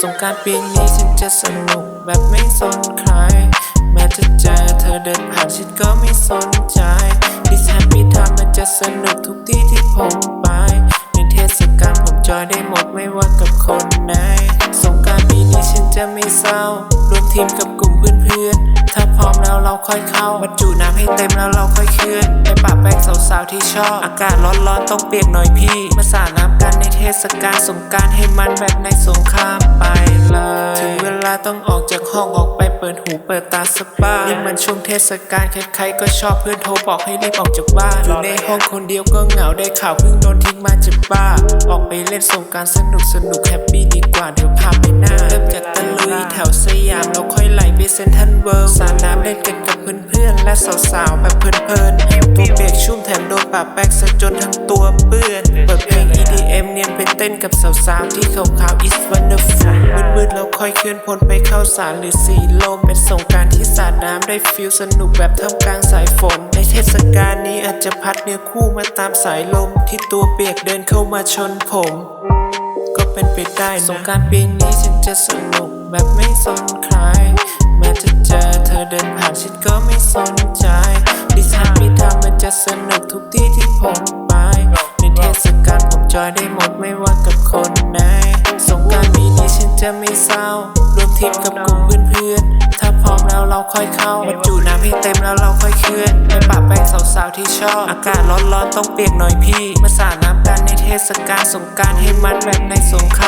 สงกรารปีนี้ฉันจะสนุกแบบไม่สนใคร แม้จะเจอเธอเดินผ่านฉันก็ไม่สนใจ ดิฉันพิธามันจะสนุกทุกที่ที่ผมไป ในเทศกาลผมจอยได้หมดไม่ว่ากับคนไหน สงกรารปีนี้ฉันจะไม่เศร้ารวมทีมกับกลุ่มเพื่อน ถ้าพร้อมแล้วเราค่อยเข้าบรรจุน้ำให้เต็มแล้วเราค่อยเคลื่อน ไปปะแป้งสาวๆที่ชอบ อากาศร้อนๆต้องเปียกหน่อยพี่ มาสาดน้ำกันในเทศกาลสงการให้มันแบบในสงครามไปเลยถึงเวลาต้องออกจากห้องออกไปเปิดหูเปิดตาสบายนี่มันช่วงเทศกาลใครๆก็ชอบเพื่อนโทรบอกให้รีบออกจากบ้านอยู่ในห้องคนเดียวก็เหงาได้ข่าวเพิ่งโดนทิ้งมาจากบ้านออกไปเล่นสงการสนุกสนุกแฮปปี้ดีกว่าเดี๋ยวพาไปหน้าเริ่มจากตะลุยแถวสยามแล้ว ค่เซนทรัลเวิลด์สาดน้ำเล่นกันกับเพื่อนๆและสาวๆแบบเพลินๆตัวเปียกชุ่มแถมโดนปะแป้งซะจนทั้งตัวเปื้อนเปิดเพลง EDM เนียนไปเต้นกับสาวๆที่ขาวๆ is wonderful มืดๆแล้วค่อยเคลื่อนพลไปเข้าสารหรือสีลม เป็นสงการที่สาดน้ำได้ฟิลสนุกแบบท่ามกลางสายฝน ในเทศกาลนี้อาจจะพัดเนื้อคู่มาตามสายลม ที่ตัวเปียกเดินเข้ามาชนผม ก็เป็นไปได้นะสงการปีนี้ฉันจะสนุกแบบไม่สนใคร จะสนุกทุกที่ที่ผมไป ในเทศกาลผมจอยได้หมดไม่ว่ากับคนไหน สงการปีนี้ฉันจะไม่เศร้ารวมทีมกับกลุ่มเพื่อนๆ ถ้าพร้อมแล้วเราค่อยเข้าบรรจุน้ำให้เต็มแล้วเราค่อยเคลื่อนไปปะแป้งสาวๆที่ชอบ อากาศร้อนๆต้องเปียกหน่อยพี่ มาสาดน้ำกันในเทศกาลสงการให้มันแบบในสงคราม